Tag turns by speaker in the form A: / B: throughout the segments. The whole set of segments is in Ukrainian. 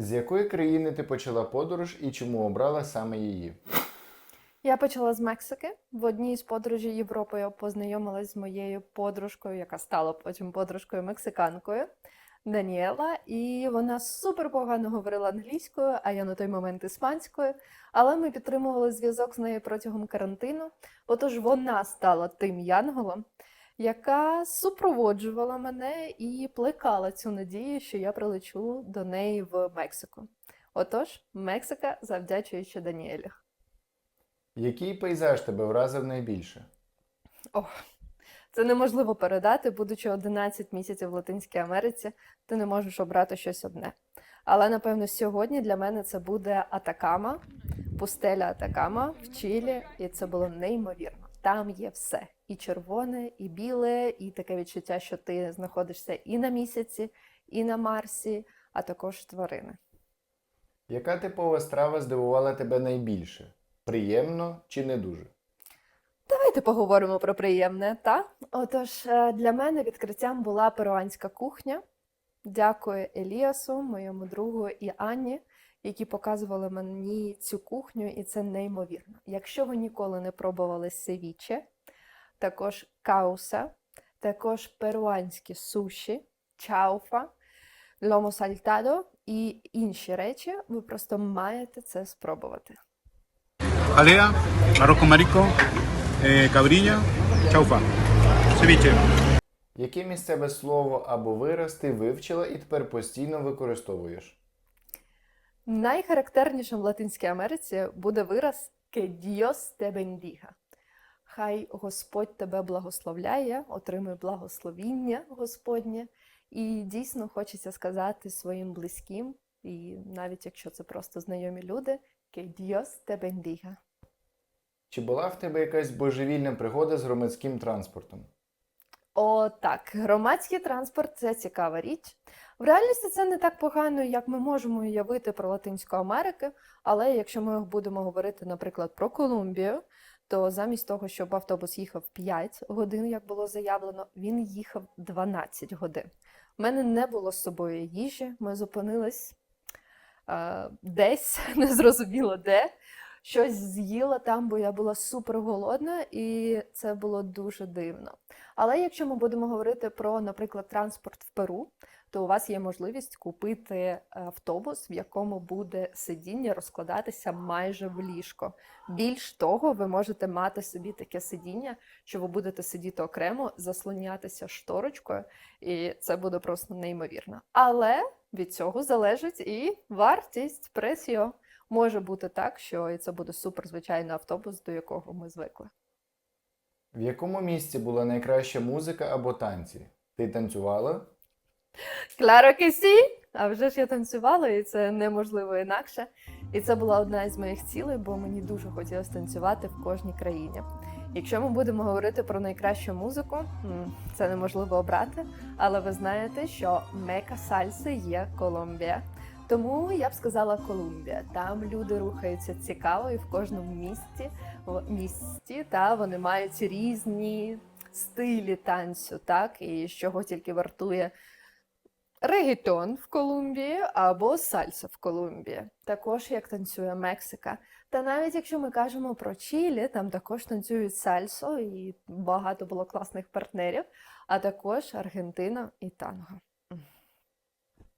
A: З якої країни ти почала подорож і чому обрала саме її?
B: Я почала з Мексики. В одній з подорожей Європою познайомилась з моєю подружкою, яка стала потім подружкою мексиканкою Даніела. І вона супер погано говорила англійською, а я на той момент іспанською. Але ми підтримували зв'язок з нею протягом карантину. Отож, вона стала тим янголом, яка супроводжувала мене і плекала цю надію, що я прилечу до неї в Мексику. Отож, Мексика, завдячуючи Даніелі.
A: Який пейзаж тебе вразив найбільше?
B: Ох, це неможливо передати, будучи 11 місяців в Латинській Америці, ти не можеш обрати щось одне. Але напевно сьогодні для мене це буде Атакама, пустеля Атакама в Чилі, і це було неймовірно. Там є все: і червоне, і біле, і таке відчуття, що ти знаходишся і на місяці, і на Марсі, а також тварини.
A: Яка типова страва здивувала тебе найбільше? Приємно чи не дуже?
B: Давайте поговоримо про приємне, та? Отож, е, для мене відкриттям була перуанська кухня. Дякую Еліасу, моєму другу і Анні, які показували мені цю кухню, і це неймовірно. Якщо ви ніколи не пробували севіче, також кауса, також перуанські суші, чауфа, ломо сальтадо і інші речі, ви просто маєте це спробувати.
C: Con marisco, eh, cabrilla, chaufa, ceviche.
A: Яке місцеве слово або вираз ти вивчила і тепер постійно використовуєш?
B: Найхарактернішим в Латинській Америці буде вираз «Que Dios te bendiga». Хай Господь тебе благословляє, отримуй благословіння Господнє. І дійсно хочеться сказати своїм близьким, і навіть якщо це просто знайомі люди, «Que Dios te bendiga».
A: Чи була в тебе якась божевільна пригода з громадським транспортом?
B: О, так, громадський транспорт це цікава річ. В реальності це не так погано, як ми можемо уявити про Латинську Америку, але якщо ми будемо говорити, наприклад, про Колумбію, то замість того, щоб автобус їхав 5 годин, як було заявлено, він їхав 12 годин. У мене не було з собою їжі, ми зупинились е, десь, незрозуміло де. Щось з'їла там, бо я була супер голодна, і це було дуже дивно. Але якщо ми будемо говорити про, наприклад, транспорт в Перу, то у вас є можливість купити е, автобус, в якому буде сидіння розкладатися майже в ліжко. Більш того, ви можете мати собі таке сидіння, що ви будете сидіти окремо, заслонятися шторочкою, і це буде просто неймовірно. Але від цього залежить і вартість пресіо. Може бути так, що і це буде суперзвичайний автобус, до якого ми звикли.
A: В якому місці була найкраща музика або танці? Ти танцювала?
B: Кларо кесі! А вже ж я танцювала, і це неможливо інакше. І це була одна із моїх цілей, бо мені дуже хотілося танцювати в кожній країні. Якщо ми будемо говорити про найкращу музику, це неможливо обрати, але ви знаєте, що мека сальси є Колумбія. Тому я б сказала Колумбія. Там люди рухаються цікаво і в кожному місті місті, та вони мають різні стилі танцю, так і з чого тільки вартує регетон в Колумбії або сальса в Колумбії. Також як танцює Мексика. Та навіть якщо ми кажемо про Чилі, там також танцюють сальсо, і багато було класних партнерів, а також Аргентина і танго.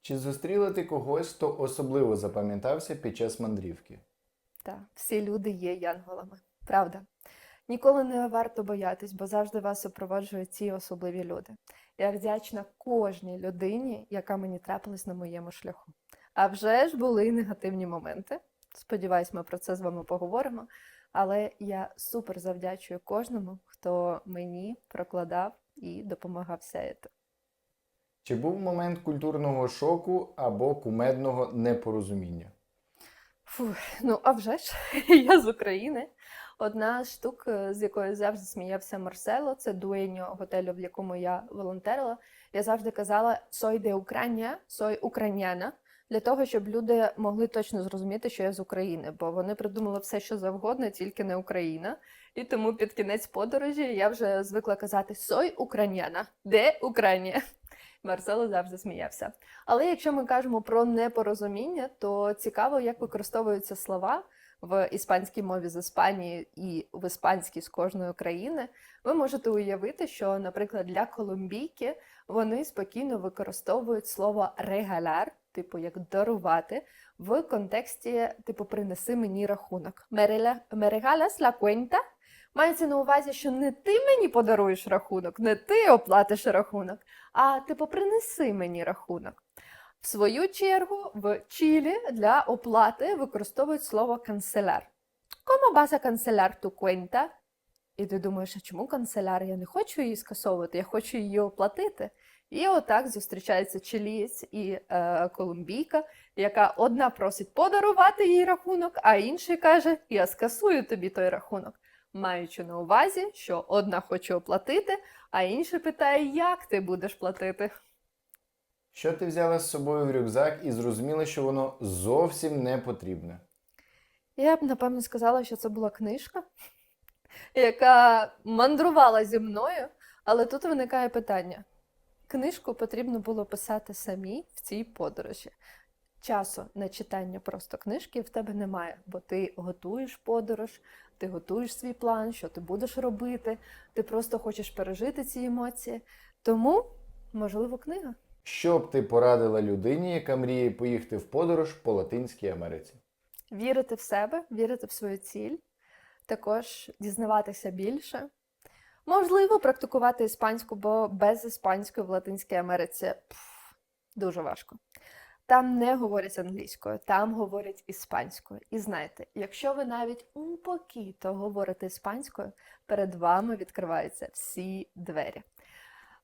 A: Чи зустріла ти когось, хто особливо запам'ятався під час мандрівки?
B: Так, всі люди є янголами. Правда. Ніколи не варто боятись, бо завжди вас супроводжують ці особливі люди. Я вдячна кожній людині, яка мені трапилась на моєму шляху. А вже ж були негативні моменти. Сподіваюсь, ми про це з вами поговоримо. Але я супер завдячую кожному, хто мені прокладав і допомагав сяяти.
A: Чи був момент культурного шоку або кумедного непорозуміння?
B: Фу, ну а вже ж я з України. Одна з штук, е, з якою завжди сміявся Марсело, це дуеньо готелю, в якому я волонтерила. Я завжди казала «Сой де Україна, сой україняна, для того, щоб люди могли точно зрозуміти, що я з України, бо вони придумали все, що завгодно, тільки не Україна. І тому під кінець подорожі я вже звикла казати «Сой україняна, де Україна? Марсело завжди сміявся. Але якщо ми кажемо про непорозуміння, то цікаво, як використовуються слова в іспанській мові з Іспанії і в іспанській з кожної країни. Ви можете уявити, що, наприклад, для колумбійки вони спокійно використовують слово регаляр, типу як дарувати, в контексті типу принеси мені рахунок. «Me regalas la cuenta» Мається на увазі, що не ти мені подаруєш рахунок, не ти оплатиш рахунок, а типу принеси мені рахунок. В свою чергу, в Чилі для оплати використовують слово канцеляр. Vas a cancelar tu cuenta? І ти думаєш, а чому канцеляр? Я не хочу її скасовувати, я хочу її оплатити. І отак зустрічається чилієць і е, колумбійка, яка одна просить подарувати їй рахунок, а інший каже: Я скасую тобі той рахунок маючи на увазі, що одна хоче оплатити, а інша питає, як ти будеш платити.
A: Що ти взяла з собою в рюкзак і зрозуміла, що воно зовсім не потрібне?
B: Я б напевно сказала, що це була книжка, яка мандрувала зі мною, але тут виникає питання: книжку потрібно було писати самій в цій подорожі. Часу на читання просто книжки в тебе немає, бо ти готуєш подорож, ти готуєш свій план, що ти будеш робити, ти просто хочеш пережити ці емоції. Тому, можливо, книга.
A: Що б ти порадила людині, яка мріє поїхати в подорож по Латинській Америці?
B: Вірити в себе, вірити в свою ціль, також дізнаватися більше. Можливо, практикувати іспанську, бо без іспанської в Латинській Америці пф, дуже важко. Там не говорять англійською, там говорять іспанською. І знаєте, якщо ви навіть un poquito говорите іспанською, перед вами відкриваються всі двері.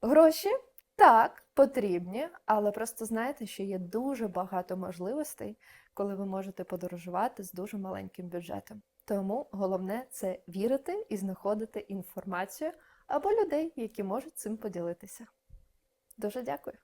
B: Гроші так потрібні, але просто знайте, що є дуже багато можливостей, коли ви можете подорожувати з дуже маленьким бюджетом. Тому головне це вірити і знаходити інформацію або людей, які можуть цим поділитися. Дуже дякую.